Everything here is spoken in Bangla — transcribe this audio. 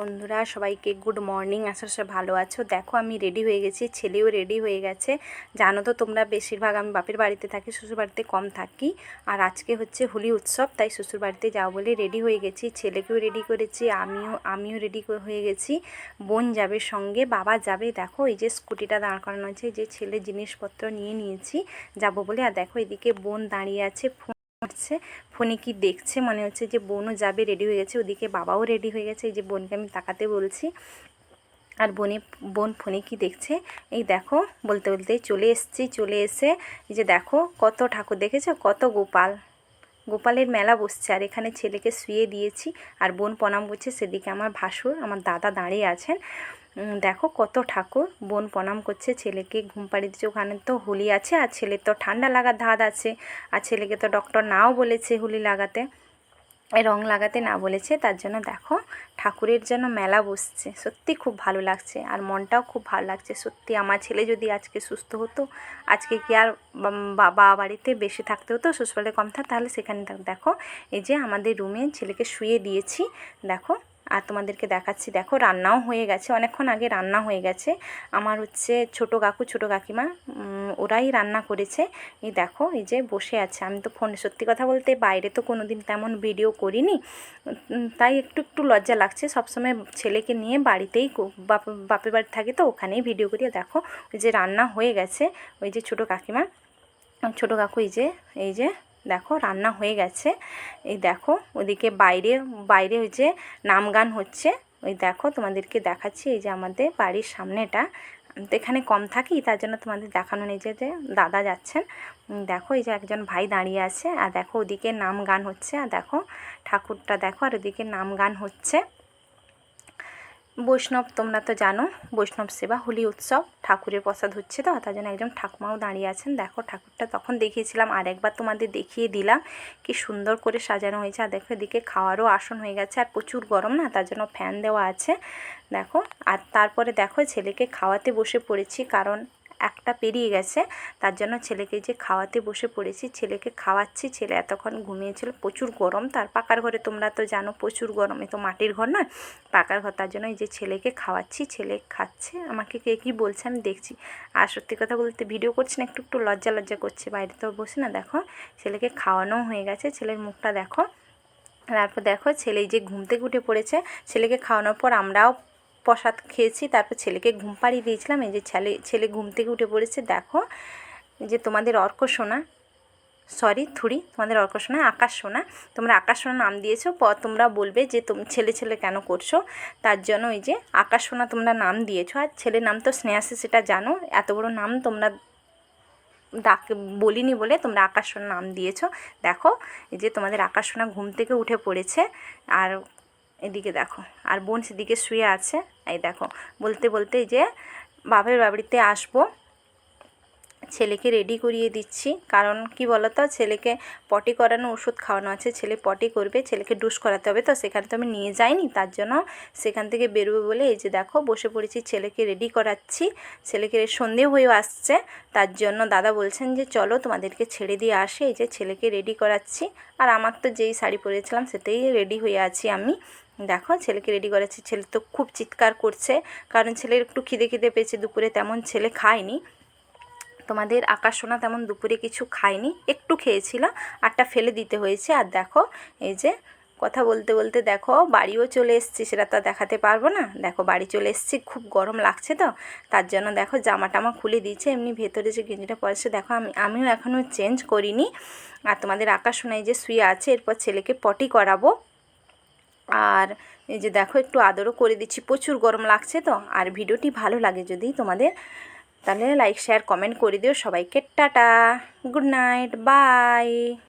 বন্ধুরা, সবাইকে গুড মর্নিং আশা সব ভালো আছো। দেখো, আমি রেডি হয়ে গেছি, ছেলেও রেডি হয়ে গেছে। জানো তো, তোমরা বেশিরভাগ আমি বাপের বাড়িতে থাকি শ্বশুর বাড়িতে কম থাকি। আর আজকে হচ্ছে হোলি উৎসব, তাই শ্বশুর বাড়িতে যাও বলে রেডি হয়ে গেছি। ছেলেকেও রেডি করেছি, আমিও আমিও রেডি হয়ে গেছি। বোন যাবে সঙ্গে, বাবা যাবে। দেখো, এই যে স্কুটিটা দাঁড় করানো আছে যে ছেলে জিনিসপত্র নিয়ে নিয়েছি, যাব বলে। আর দেখো, এদিকে বোন দাঁড়িয়ে আছে করছে ফোনে কি দেখছে? মনে হচ্ছে যে বোনও যাবে রেডি হয়ে গেছে, ওদিকে বাবাও রেডি হয়ে গেছে। এই যে বোনকে আমি তাকাতে বলছি। আর বোনে, বোন ফোনে কি দেখছে? এই দেখো, বলতে বলতে চলে এসছি, চলে এসে এই যে দেখো, কত ঠাকুর দেখেছ? কত গোপাল। গোপালের মেলা বসছে, আর এখানে ছেলেকে শুয়ে দিয়েছি। আর বোন প্রণাম করছে, সেদিকে আমার ভাসুর, আমার দাদা দাঁড়িয়ে আছেন। দেখো কত ঠাকুর। বোন প্রণাম করছে, ছেলেকে ঘুম পাড়িয়ে দিচ্ছে। ওখানে তো হোলি আছে, আর ছেলের তো ঠান্ডা লাগার ধাত আছে। আর ছেলেকে তো ডক্টর নাও বলেছে হোলি লাগাতে। রং লাগাতে না বলেছে, তার জন্য দেখো ঠাকুরের জন্য মেলা বসছে। সত্যি খুব ভালো লাগছে, আর মনটাও খুব ভালো লাগছে। সত্যি আমার ছেলে যদি আজকে সুস্থ হতো, আজকে কি আর বাবা বাড়িতে বেশি থাকতে হতো, শ্বশুরবাড়িতে কম থাকতো তাহলে সেখানে দেখো, এই যে আমাদের রুমে ছেলেকে শুয়ে দিয়েছি। দেখো আর তোমাদেরকে দেখাচ্ছি, দেখো রান্নাও হয়ে গেছে, অনেকক্ষণ আগে রান্না হয়ে গেছে। আমার হচ্ছে ছোট কাকু, ছোট কাকিমা ওরাই রান্না করেছে। এই দেখো, এই যে বসে আছে। আমি তো ফোনে সত্যি কথা বলতে বাইরে তো কোনো দিন তেমন ভিডিও করিনি। তাই একটু একটু লজ্জা লাগছে। সবসময় ছেলেকে নিয়ে বাড়িতেই বাপের বাড়ি থাকে তো, ওখানেই ভিডিও করি। দেখো, ওই যে রান্না হয়ে গেছে, ওই যে ছোট কাকিমা। ছোট কাকু, এই যে এই যে দেখো, রান্না হয়ে গেছে। এই দেখো, ওদিকে বাইরে বাইরে ওই যে নাম গান হচ্ছে। ওই দেখো, তোমাদেরকে দেখাচ্ছি এই যে আমাদের বাড়ির সামনেটা। তো এখানে কম থাকি, তার জন্য তোমাদের দেখানো নেই যে দাদা যাচ্ছেন। দেখো, এই যে একজন ভাই দাঁড়িয়ে আছে। আর দেখো, ওদিকে নাম গান হচ্ছে। আর দেখো, ঠাকুরটা দেখো, আর ওদিকে নাম গান হচ্ছে। বৈষ্ণব, তোমরা তো জানো, বৈষ্ণব সেবা, হোলি উৎসব, ঠাকুরের প্রসাদ হচ্ছে তো, তার জন্য একজন ঠাকুমাও দাঁড়িয়ে আছেন। দেখো, ঠাকুরটা তখন দেখিয়েছিলাম, আর একবার তোমাদের দেখিয়ে দিলাম, কি সুন্দর করে সাজানো হয়েছে। আর দেখো, এদিকে খাওয়ারও আসন হয়ে গেছে, আর প্রচুর গরম না, তার জন্য ফ্যান দেওয়া আছে। দেখো, আর তারপরে দেখো, ছেলেকে খাওয়াতে বসে পড়েছি, কারণ একটা পেরিয়ে গেছে। তার জন্য ছেলেকে যে খাওয়াতে বসে পড়েছি, ছেলেকে খাওয়াচ্ছি। ছেলে এতক্ষণ ঘুমিয়েছিল, প্রচুর গরম। তার পাকার ঘরে তোমরা তো জানো প্রচুর গরম তো মাটির ঘর না? পাকার ঘর, তার জন্য এই যে ছেলেকে খাওয়াচ্ছি, ছেলে খাচ্ছে। আমাকে কে কী বলছে আমি দেখছি। আর সত্যি কথা বলতে ভিডিও করছি না, একটু একটু লজ্জা লজ্জা করছে। বাইরে তো বসে না, দেখো। ছেলেকে খাওয়ানো হয়ে গেছে, ছেলের মুখটা দেখো। তারপর দেখো, ছেলে যে ঘুম থেকে উঠে পড়েছে। ছেলেকে খাওয়ানোর পর আমরাও প্রসাদ খেয়েছি, তারপর ছেলেকে ঘুম পাড়িয়ে দিয়েছিলাম। এই যে ছেলে ছেলে ঘুম থেকে উঠে পড়েছে, দেখো যে তোমাদের অর্ক সোনা সরি থুড়ি তোমাদের অর্ক সোনা, আকাশ সোনা, তোমরা আকাশ সোনা নাম দিয়েছ, প- তোমরা বলবে যে তুমি ছেলে ছেলে কেন করছ, তার জন্য ওই যে আকাশ সোনা তোমরা নাম দিয়েছ, আর ছেলের নাম তো স্নেহাসে সেটা জানো, এত বড় নাম তোমরা ডাক, বলিনি বলে তোমরা আকাশ সোনা নাম দিয়েছ, দেখো, এই যে তোমাদের আকাশ সোনা ঘুম থেকে উঠে পড়েছে, আর এদিকে দেখো, আর বোন সেদিকে শুয়ে আছে। এই দেখো, বলতে বলতে যে বাপের বাড়িতে আসব। ছেলেকে রেডি করিয়ে দিচ্ছি। কারণ কি বলতো? ছেলেকে পটি করানো, ওষুধ খাওয়ানো আছে। ছেলে পটি করবে, ছেলেকে ডুস করাতে হবে। তো সেখানে তো আমি নিয়ে যাইনি, তার জন্য সেখান থেকে বেরোবে বলে এই যে দেখো, বসে পড়েছি, ছেলেকে রেডি করাচ্ছি। ছেলেকে সন্ধে হয়েও আসছে। তার জন্য দাদা বলছেন যে, চলো তোমাদেরকে ছেড়ে দিয়ে আসে। এই যে ছেলেকে রেডি করাচ্ছি। আর আমার তো যেই শাড়ি পরেছিলাম সেটাই রেডি হয়ে আছি আমি। দেখো, ছেলেকে রেডি করাচ্ছি। ছেলে তো খুব চিৎকার করছে। কারণ ছেলের একটু খিদে খিদে পেয়েছে। দুপুরে তেমন ছেলে খায়নি। তোমাদের আকাশ সোনা তেমন দুপুরে কিছু খায়নি একটু খেয়েছিল আরটা ফেলে দিতে হয়েছে। আর দেখো, এই যে কথা বলতে বলতে দেখো, বাড়িও চলে এসেছি, সেটা তো দেখাতে পারব না। দেখো, বাড়ি চলে এসেছি, খুব গরম লাগছে তো। তার জন্য দেখো জামা টামা খুলে দিয়েছে, এমনি ভেতরে যে গেঞ্জিটা পরেছে, দেখো, আমি, আমিও এখনও চেঞ্জ করিনি। আর তোমাদের আকাশ সোনায় যে শুয়ে আছে, এরপর ছেলেকে পটি করাবো। আর এই যে দেখো, একটু আদরও করে দিচ্ছি, প্রচুর গরম লাগছে তো। আর ভিডিওটি ভালো লাগে যদি তোমাদের তাহলে লাইক শেয়ার কমেন্ট করে দিও সবাইকে। Tata good night bye